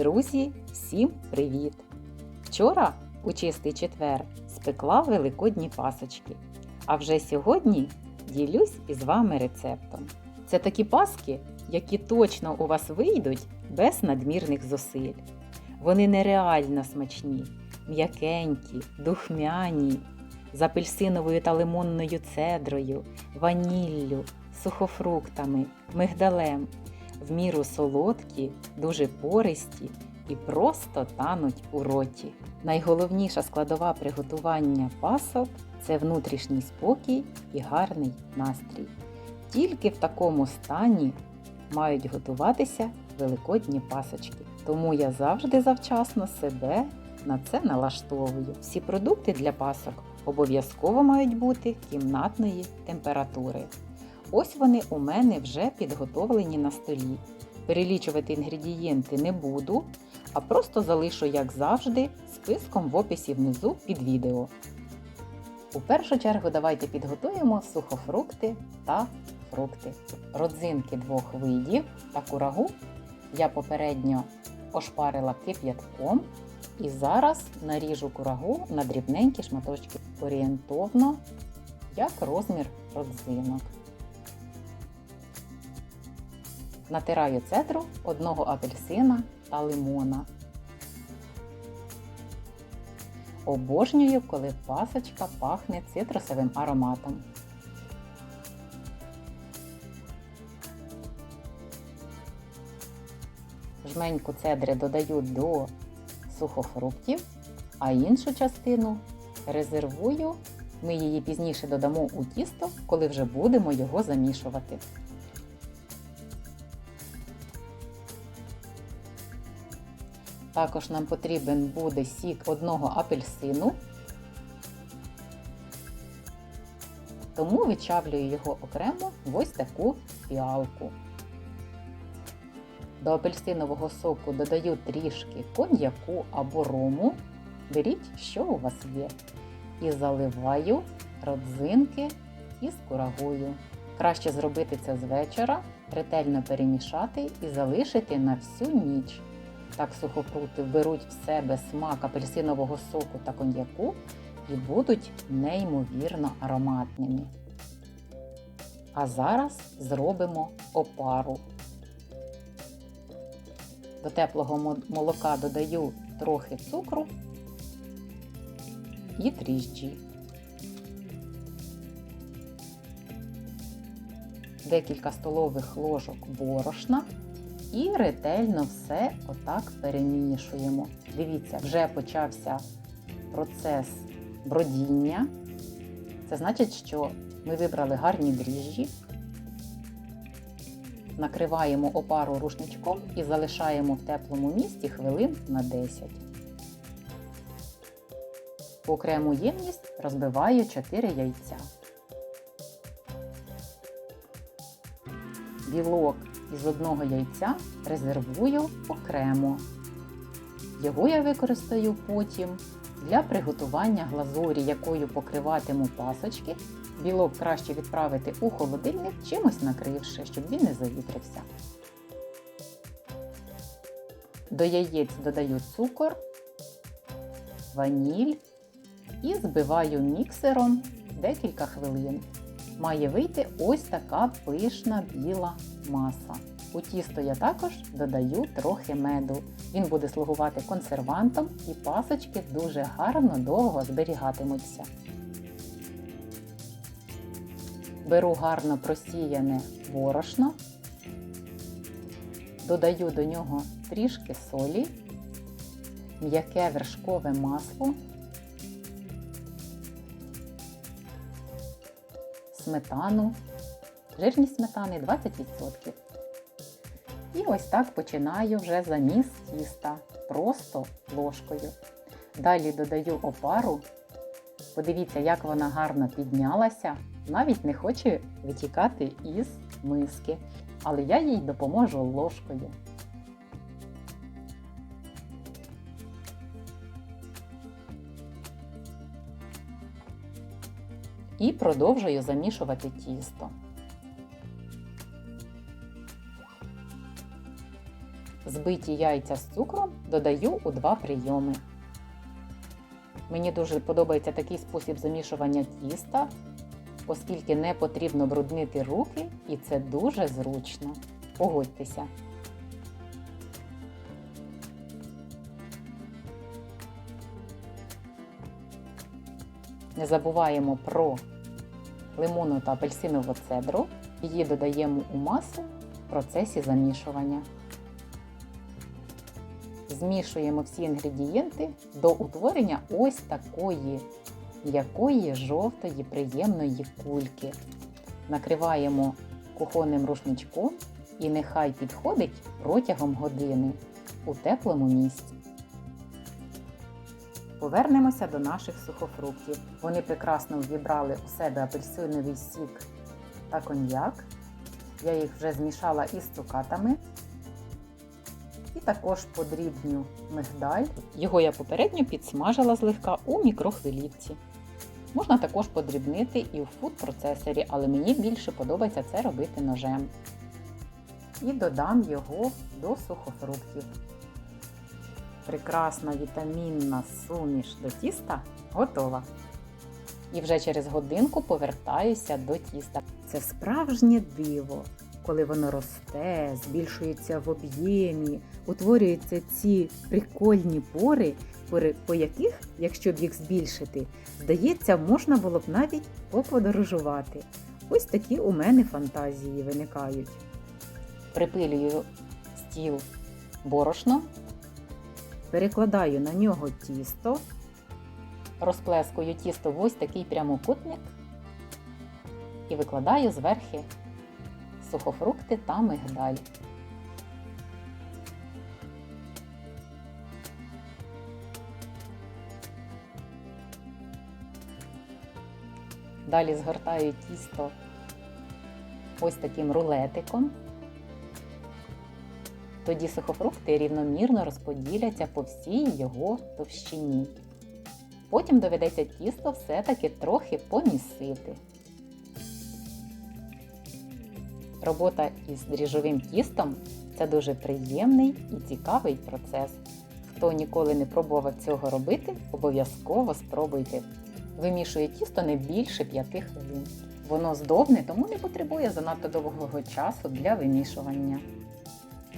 Друзі, всім привіт! Вчора, у чистий четвер, спекла великодні пасочки. А вже сьогодні ділюсь із вами рецептом. Це такі паски, які точно у вас вийдуть без надмірних зусиль. Вони нереально смачні, м'якенькі, духмяні, з апельсиновою та лимонною цедрою, ваніллю, сухофруктами, мигдалем в міру солодкі, дуже пористі і просто тануть у роті. Найголовніша складова приготування пасок це внутрішній спокій і гарний настрій. Тільки в такому стані мають готуватися великодні пасочки. Тому я завжди завчасно себе на це налаштовую. Всі продукти для пасок обов'язково мають бути кімнатної температури. Ось вони у мене вже підготовлені на столі. Перелічувати інгредієнти не буду, а просто залишу, як завжди, списком в описі внизу під відео. У першу чергу давайте підготуємо сухофрукти та фрукти. Родзинки двох видів та курагу я попередньо ошпарила кип'ятком і зараз наріжу курагу на дрібненькі шматочки орієнтовно, як розмір родзинок. Натираю цедру одного апельсина та лимона. Обожнюю, коли пасочка пахне цитрусовим ароматом. Жменьку цедри додаю до сухофруктів, а іншу частину резервую. Ми її пізніше додамо у тісто, коли вже будемо його замішувати. Також нам потрібен буде сік одного апельсину, тому вичавлюю його окремо в ось таку фіалку. До апельсинового соку додаю трішки коньяку або рому. Беріть, що у вас є. І заливаю родзинки із курагою. Краще зробити це з вечора, ретельно перемішати і залишити на всю ніч. Так сухофрукти вберуть в себе смак апельсинового соку та коньяку і будуть неймовірно ароматними. А зараз зробимо опару. До теплого молока додаю трохи цукру і дріжджі. Декілька столових ложок борошна і ретельно все отак перемішуємо. Дивіться, вже почався процес бродіння. Це значить, що ми вибрали гарні дріжджі, накриваємо опару рушничком і залишаємо в теплому місці хвилин на 10. В окрему ємність розбиваю 4 яйця. Білок із одного яйця резервую окремо. Його я використаю потім для приготування глазурі, якою покриватиму пасочки. Білок краще відправити у холодильник, чимось накривши, щоб він не завітрився. До яєць додаю цукор, ваніль і збиваю міксером декілька хвилин. Має вийти ось така пишна біла маса. У тісто я також додаю трохи меду. Він буде слугувати консервантом і пасочки дуже гарно довго зберігатимуться. Беру гарно просіяне борошно, додаю до нього трішки солі, м'яке вершкове масло, сметану, жирність сметани 20%. І ось так починаю вже заміс тіста просто ложкою. Далі додаю опару. Подивіться, як вона гарно піднялася, навіть не хоче витікати із миски. Але я їй допоможу ложкою. І продовжую замішувати тісто. Збиті яйця з цукром додаю у два прийоми. Мені дуже подобається такий спосіб замішування тіста, оскільки не потрібно бруднити руки і це дуже зручно. Погодьтеся. Не забуваємо про лимонну та апельсинову цедру. Її додаємо у масу в процесі замішування. Змішуємо всі інгредієнти до утворення ось такої м'якої жовтої приємної кульки. Накриваємо кухонним рушничком і нехай підходить протягом години у теплому місці. Повернемося до наших сухофруктів. Вони прекрасно ввібрали у себе апельсиновий сік та коньяк. Я їх вже змішала із цукатами. І також подрібню мигдаль. Його я попередньо підсмажила злегка у мікрохвилівці. Можна також подрібнити і в фуд-процесорі, але мені більше подобається це робити ножем. І додам його до сухофруктів. Прекрасна вітамінна суміш до тіста готова. І вже через годинку повертаюся до тіста. Це справжнє диво, коли воно росте, збільшується в об'ємі, утворюються ці прикольні пори, по яких, якщо б їх збільшити, здається, можна було б навіть поподорожувати. Ось такі у мене фантазії виникають. Припилюю стіл борошном, перекладаю на нього тісто, розплескую тісто в ось такий прямокутник і викладаю зверхи сухофрукти та мигдаль. Далі згортаю тісто ось таким рулетиком. Тоді сухофрукти рівномірно розподіляться по всій його товщині. Потім доведеться тісто все-таки трохи помісити. Робота із дріжджовим тістом це дуже приємний і цікавий процес. Хто ніколи не пробував цього робити, обов'язково спробуйте. Вимішує тісто не більше 5 хвилин. Воно здобне, тому не потребує занадто довгого часу для вимішування.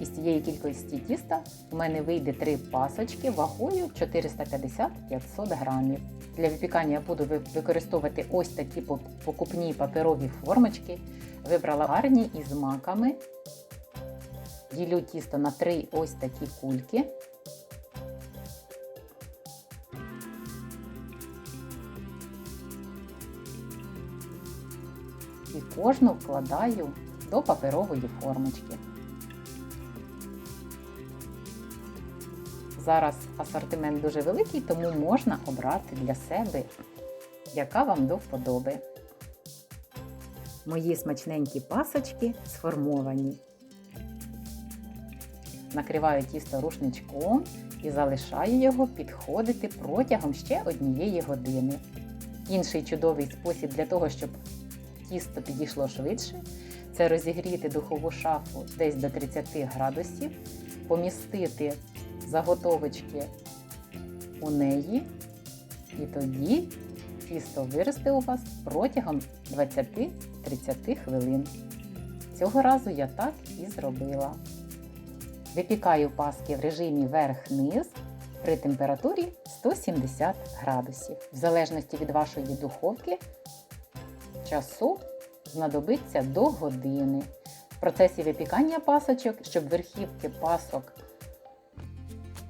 Із цієї кількості тіста у мене вийде 3 пасочки вагою 450-500 грамів. Для випікання я буду використовувати ось такі покупні паперові формочки. Вибрала гарні із маками. Ділю тісто на 3 ось такі кульки. І кожну вкладаю до паперової формочки. Зараз асортимент дуже великий, тому можна обрати для себе, яка вам до вподоби. Мої смачненькі пасочки сформовані. Накриваю тісто рушничком і залишаю його підходити протягом ще однієї години. Інший чудовий спосіб для того, щоб тісто підійшло швидше, це розігріти духову шафу десь до 30 градусів, помістити заготовочки у неї, і тоді тісто виросте у вас протягом 20-30 хвилин. Цього разу я так і зробила. Випікаю паски в режимі верх-низ при температурі 170 градусів. В залежності від вашої духовки часу знадобиться до години. В процесі випікання пасочок, щоб верхівки пасок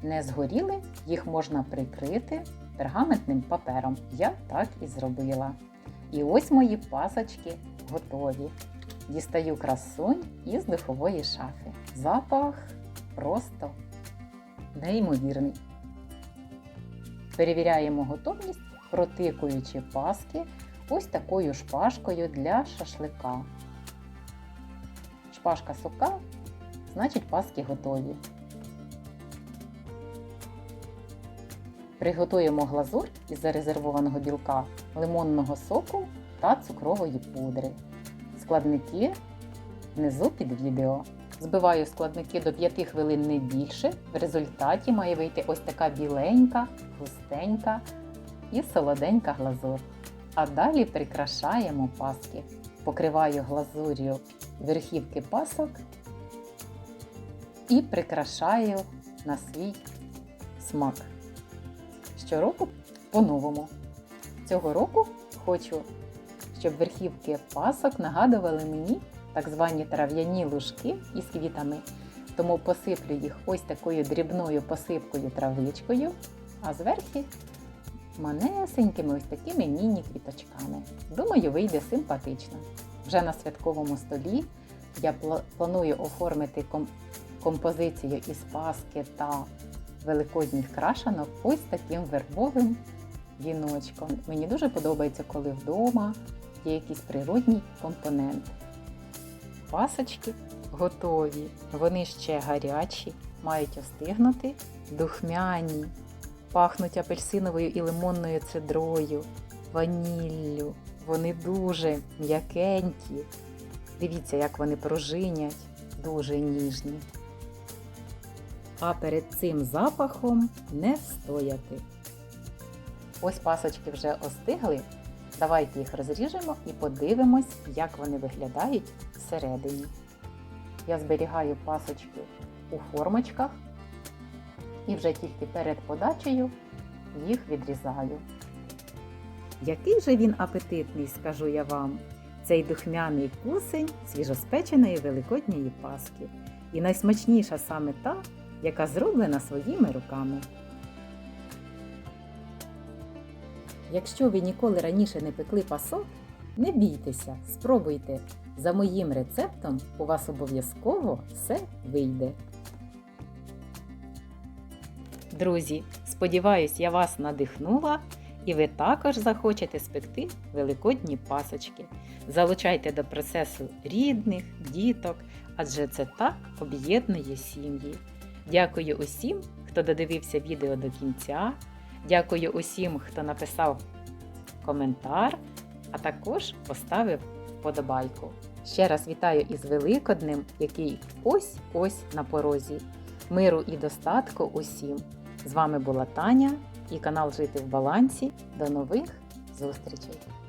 не згоріли, їх можна прикрити пергаментним папером. Я так і зробила. І ось мої пасочки готові. Дістаю красунь із духової шафи. Запах просто неймовірний. Перевіряємо готовність, протикуючи паски ось такою шпажкою для шашлика. Шпажка сука, значить паски готові. Приготуємо глазур із зарезервованого білка, лимонного соку та цукрової пудри. Складники внизу під відео. Збиваю складники до 5 хвилин не більше. В результаті має вийти ось така біленька, густенька і солоденька глазур. А далі прикрашаємо паски. Покриваю глазур'ю верхівки пасок і прикрашаю на свій смак. Щороку по-новому. Цього року хочу, щоб верхівки пасок нагадували мені так звані трав'яні лужки із квітами. Тому посиплю їх ось такою дрібною посипкою травичкою, а зверху манесенькими ось такими міні-квіточками. Думаю, вийде симпатично. Вже на святковому столі я планую оформити ком- композицію із паски та великодніх крашанок ось таким вербовим віночком. Мені дуже подобається, коли вдома є якийсь природній компонент. Пасочки готові, вони ще гарячі, мають остигнути, духмяні, пахнуть апельсиновою і лимонною цедрою, ваніллю. Вони дуже м'якенькі. Дивіться, як вони пружинять, дуже ніжні. А перед цим запахом не встояти. Ось пасочки вже остигли. Давайте їх розріжемо і подивимось, як вони виглядають всередині. Я зберігаю пасочки у формочках і вже тільки перед подачею їх відрізаю. Який же він апетитний, скажу я вам, цей духмяний кусень свіжоспеченої великодньої паски. І найсмачніша саме та, яка зроблена своїми руками. Якщо ви ніколи раніше не пекли пасок, не бійтеся, спробуйте. За моїм рецептом у вас обов'язково все вийде. Друзі, сподіваюсь, я вас надихнула і ви також захочете спекти великодні пасочки. Залучайте до процесу рідних, діток, адже це так об'єднує сім'ї. Дякую усім, хто додивився відео до кінця. Дякую усім, хто написав коментар, а також поставив вподобайку. Ще раз вітаю із Великоднем, який ось-ось на порозі. Миру і достатку усім! З вами була Таня і канал Жити в Балансі. До нових зустрічей!